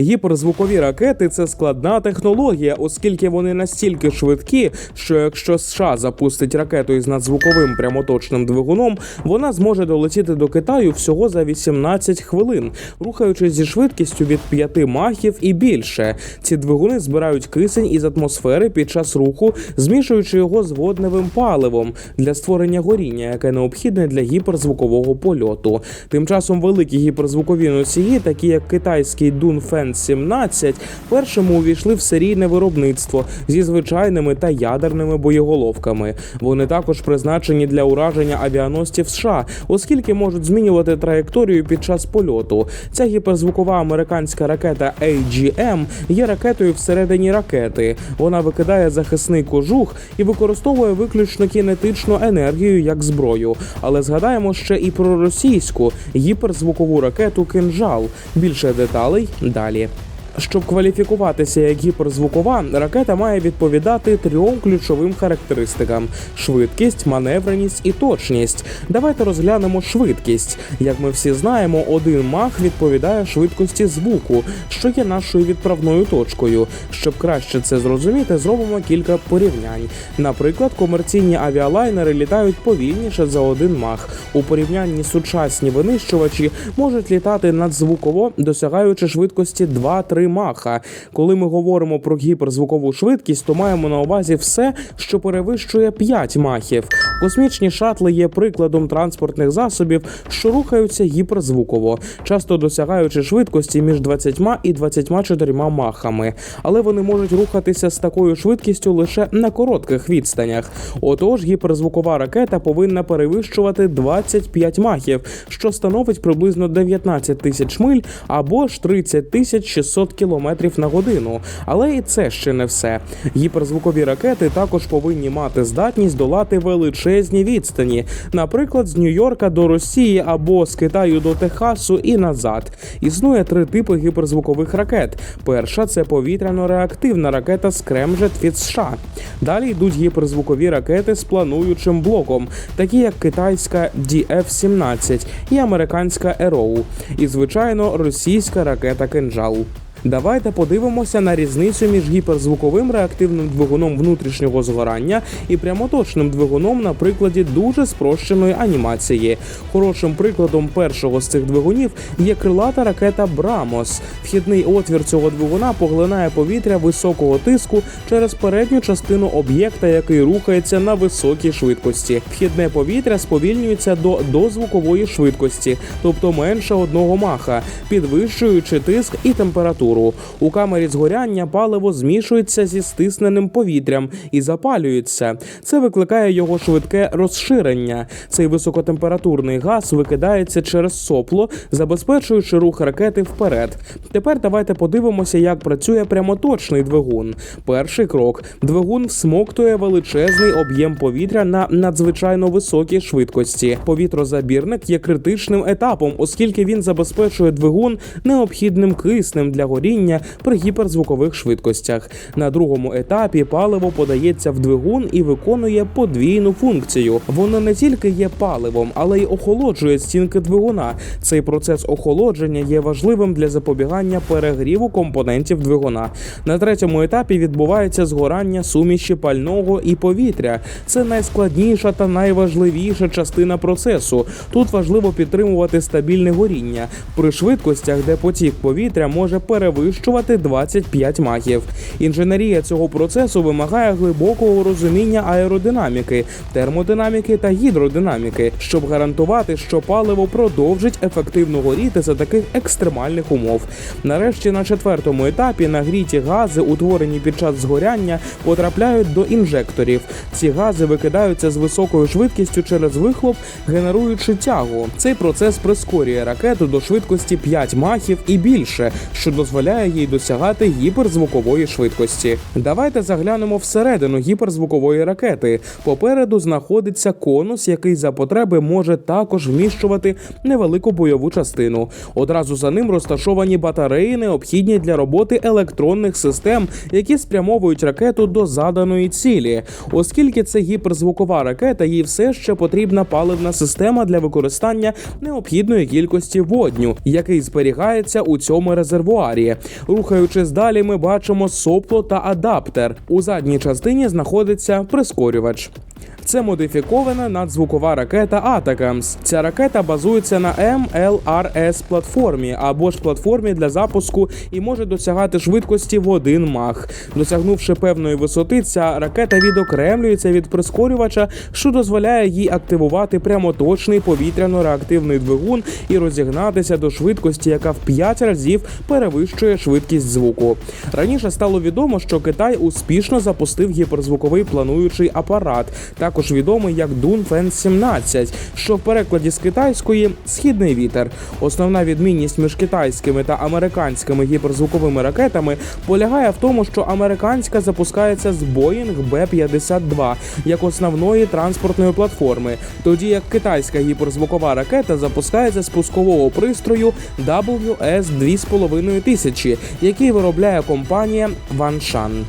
Гіперзвукові ракети це складна технологія, оскільки вони настільки швидкі, що якщо США запустить ракету із надзвуковим прямоточним двигуном, вона зможе долетіти до Китаю всього за 18 хвилин, рухаючись зі швидкістю від 5 махів і більше. Ці двигуни збирають кисень із атмосфери під час руху, змішуючи його з водневим паливом для створення горіння, яке необхідне для гіперзвукового польоту. Тим часом великі гіперзвукові носії, такі як китайський Дунфен 17, першими увійшли в серійне виробництво зі звичайними та ядерними боєголовками. Вони також призначені для ураження авіаносців США, оскільки можуть змінювати траєкторію під час польоту. Ця гіперзвукова американська ракета AGM є ракетою всередині ракети. Вона викидає захисний кожух і використовує виключно кінетичну енергію як зброю. Але згадаємо ще і про російську гіперзвукову ракету Кинжал. Більше деталей далі далі. Щоб кваліфікуватися як гіперзвукова, ракета має відповідати трьом ключовим характеристикам: швидкість, маневреність і точність. Давайте розглянемо швидкість. Як ми всі знаємо, один мах відповідає швидкості звуку, що є нашою відправною точкою. Щоб краще це зрозуміти, зробимо кілька порівнянь. Наприклад, комерційні авіалайнери літають повільніше за один мах. У порівнянні сучасні винищувачі можуть літати надзвуково, досягаючи швидкості 2-3 маха. Коли ми говоримо про гіперзвукову швидкість, то маємо на увазі все, що перевищує 5 махів. Космічні шатли є прикладом транспортних засобів, що рухаються гіперзвуково, часто досягаючи швидкості між 20 і 24 махами. Але вони можуть рухатися з такою швидкістю лише на коротких відстанях. Отож, гіперзвукова ракета повинна перевищувати 25 махів, що становить приблизно 19 тисяч миль або ж 30 тисяч 600 кілометрів на годину. Але і це ще не все. Гіперзвукові ракети також повинні мати здатність долати величезні відстані, наприклад, з Нью-Йорка до Росії або з Китаю до Техасу і назад. Існує три типи гіперзвукових ракет. Перша це повітряно-реактивна ракета Скремжет від США. Далі йдуть гіперзвукові ракети з плануючим блоком, такі як китайська DF-17 і американська Arrow. І звичайно російська ракета Кинжал. Давайте подивимося на різницю між гіперзвуковим реактивним двигуном внутрішнього згорання і прямоточним двигуном на прикладі дуже спрощеної анімації. Хорошим прикладом першого з цих двигунів є крилата ракета Брамос. Вхідний отвір цього двигуна поглинає повітря високого тиску через передню частину об'єкта, який рухається на високій швидкості. Вхідне повітря сповільнюється до дозвукової швидкості, тобто менше одного маха, підвищуючи тиск і температуру. У камері згоряння паливо змішується зі стисненим повітрям і запалюється. Це викликає його швидке розширення. Цей високотемпературний газ викидається через сопло, забезпечуючи рух ракети вперед. Тепер давайте подивимося, як працює прямоточний двигун. Перший крок: двигун всмоктує величезний об'єм повітря на надзвичайно високій швидкості. Повітрозабірник є критичним етапом, оскільки він забезпечує двигун необхідним киснем для горіння при гіперзвукових швидкостях. На другому етапі паливо подається в двигун і виконує подвійну функцію. Воно не тільки є паливом, але й охолоджує стінки двигуна. Цей процес охолодження є важливим для запобігання перегріву компонентів двигуна. На третьому етапі відбувається згорання суміші пального і повітря. Це найскладніша та найважливіша частина процесу. Тут важливо підтримувати стабільне горіння при швидкостях, де потік повітря може перевищувати 25 махів. Інженерія цього процесу вимагає глибокого розуміння аеродинаміки, термодинаміки та гідродинаміки, щоб гарантувати, що паливо продовжить ефективно горіти за таких екстремальних умов. Нарешті на четвертому етапі нагріті гази, утворені під час згоряння, потрапляють до інжекторів. Ці гази викидаються з високою швидкістю через вихлоп, генеруючи тягу. Цей процес прискорює ракету до швидкості 5 махів і більше, що дозволяє їй досягати гіперзвукової швидкості. Давайте заглянемо всередину гіперзвукової ракети. Попереду знаходиться конус, який за потреби може також вміщувати невелику бойову частину. Одразу за ним розташовані батареї, необхідні для роботи електронних систем, які спрямовують ракету до заданої цілі. Оскільки це гіперзвукова ракета, їй все ще потрібна паливна система для використання необхідної кількості водню, який зберігається у цьому резервуарі. Стадії. Рухаючись далі, ми бачимо сопло та адаптер. У задній частині знаходиться прискорювач. Це модифікована надзвукова ракета Атакамс. Ця ракета базується на MLRS платформі або ж платформі для запуску і може досягати швидкості в 1 мах. Досягнувши певної висоти, ця ракета відокремлюється від прискорювача, що дозволяє їй активувати прямоточний повітряно-реактивний двигун і розігнатися до швидкості, яка в 5 разів перевищує швидкість звуку. Раніше стало відомо, що Китай успішно запустив гіперзвуковий плануючий апарат, також відомий як Дунфен 17, що в перекладі з китайської східний вітер. Основна відмінність між китайськими та американськими гіперзвуковими ракетами полягає в тому, що американська запускається з Boeing B-52 як основної транспортної платформи, тоді як китайська гіперзвукова ракета запускається з пускового пристрою WS-2500, який виробляє компанія Ваншан.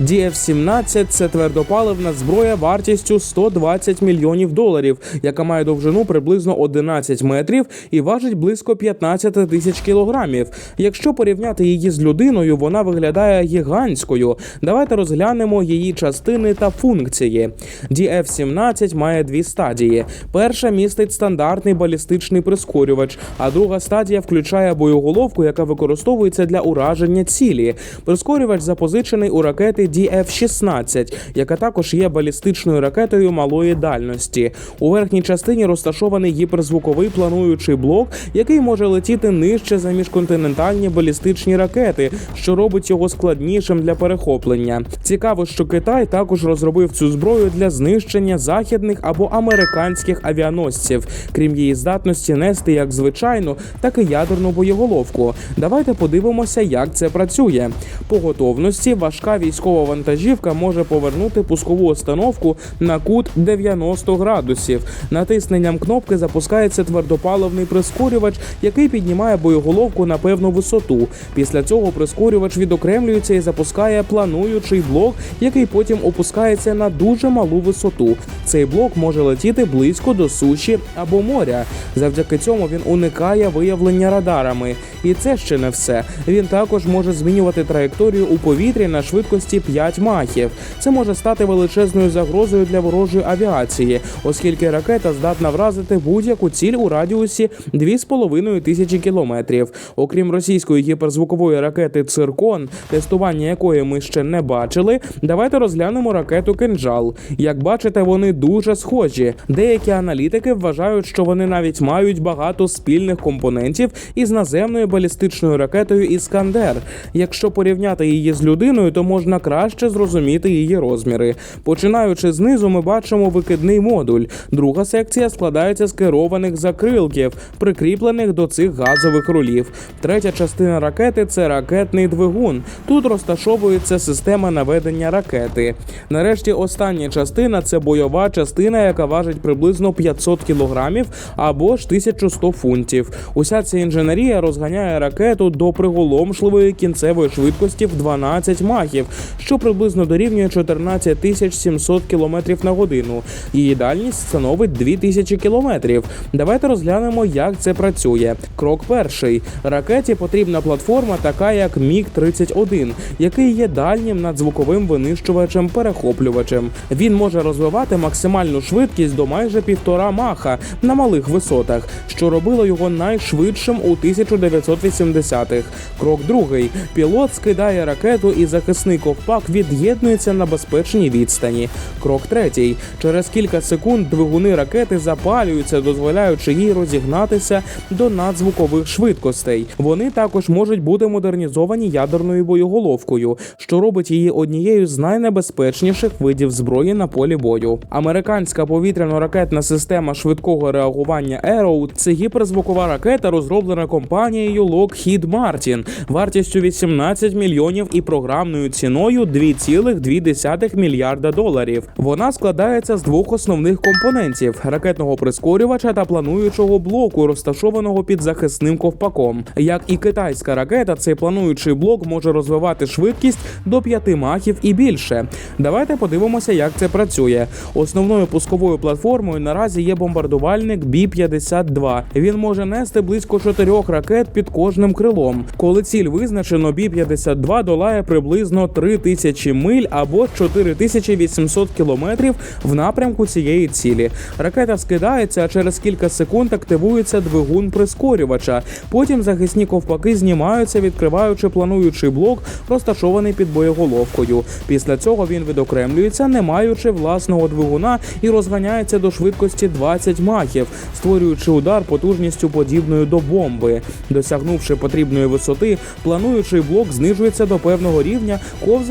DF-17 – це твердопаливна зброя вартістю 120 мільйонів доларів, яка має довжину приблизно 11 метрів і важить близько 15 тисяч кілограмів. Якщо порівняти її з людиною, вона виглядає гігантською. Давайте розглянемо її частини та функції. DF-17 має дві стадії. Перша містить стандартний балістичний прискорювач, а друга стадія включає боєголовку, яка використовується для ураження цілі. Прискорювач запозичений у ракети DF-16, яка також є балістичною ракетою малої дальності. У верхній частині розташований гіперзвуковий плануючий блок, який може летіти нижче за міжконтинентальні балістичні ракети, що робить його складнішим для перехоплення. Цікаво, що Китай також розробив цю зброю для знищення західних або американських авіаносців, крім її здатності нести як звичайну, так і ядерну боєголовку. Давайте подивимося, як це працює. По готовності важка військова вантажівка може повернути пускову установку на кут 90 градусів. Натисненням кнопки запускається твердопаливний прискорювач, який піднімає боєголовку на певну висоту. Після цього прискорювач відокремлюється і запускає плануючий блок, який потім опускається на дуже малу висоту. Цей блок може летіти близько до суші або моря. Завдяки цьому він уникає виявлення радарами. І це ще не все. Він також може змінювати траєкторію у повітрі на швидкості 5 махів. Це може стати величезною загрозою для ворожої авіації, оскільки ракета здатна вразити будь-яку ціль у радіусі 2,5 тисячі кілометрів. Окрім російської гіперзвукової ракети Циркон, тестування якої ми ще не бачили. Давайте розглянемо ракету Кинджал. Як бачите, вони дуже схожі. Деякі аналітики вважають, що вони навіть мають багато спільних компонентів із наземною балістичною ракетою Іскандер. Якщо порівняти її з людиною, то можна краще зрозуміти її розміри. Починаючи знизу, ми бачимо викидний модуль. Друга секція складається з керованих закрилків, прикріплених до цих газових рулів. Третя частина ракети це ракетний двигун. Тут розташовується система наведення ракети. Нарешті остання частина це бойова частина, яка важить приблизно 500 кілограмів або ж 1100 фунтів. Уся ця інженерія розганяє ракету до приголомшливої кінцевої швидкості в 12 махів, що приблизно дорівнює 14 тисяч 700 кілометрів на годину. Її дальність становить 2000 кілометрів. Давайте розглянемо, як це працює. Крок перший: ракеті потрібна платформа, така як Міг 31 який є дальнім надзвуковим винищувачем перехоплювачем. Він може розвивати максимальну швидкість до майже півтора маха на малих висотах, що робило його найшвидшим у 1980-х. Крок другий: пілот скидає ракету, і захисний ковпак від'єднується на безпечній відстані. Крок третій: через кілька секунд двигуни ракети запалюються, дозволяючи їй розігнатися до надзвукових швидкостей. Вони також можуть бути модернізовані ядерною боєголовкою, що робить її однією з найнебезпечніших видів зброї на полі бою. Американська повітряно-ракетна система швидкого реагування Arrow – це гіперзвукова ракета, розроблена компанією Lockheed Martin вартістю 18 мільйонів і програмною ціною вартістю 2,2 мільярда доларів. Вона складається з двох основних компонентів: ракетного прискорювача та плануючого блоку, розташованого під захисним ковпаком. Як і китайська ракета, цей плануючий блок може розвивати швидкість до 5 махів і більше. Давайте подивимося, як це працює. Основною пусковою платформою наразі є бомбардувальник Бі-52. Він може нести близько чотирьох ракет під кожним крилом. Коли ціль визначено, Бі-52 долає приблизно 3000 миль або 4800 кілометрів в напрямку цієї цілі. Ракета скидається, а через кілька секунд активується двигун прискорювача. Потім захисні ковпаки знімаються, відкриваючи плануючий блок, розташований під боєголовкою. Після цього він відокремлюється, не маючи власного двигуна, і розганяється до швидкості 20 махів, створюючи удар потужністю подібною до бомби. Досягнувши потрібної висоти, плануючий блок знижується до певного рівня,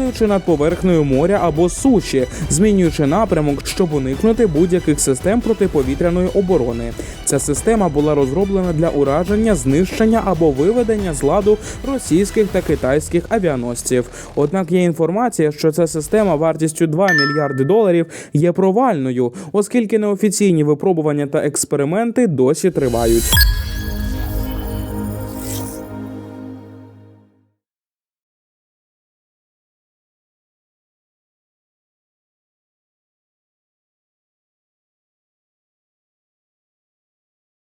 ковзаючи над поверхнею моря або суші, змінюючи напрямок, щоб уникнути будь-яких систем протиповітряної оборони. Ця система була розроблена для ураження, знищення або виведення з ладу російських та китайських авіаносців. Однак є інформація, що ця система вартістю 2 мільярди доларів є провальною, оскільки неофіційні випробування та експерименти досі тривають.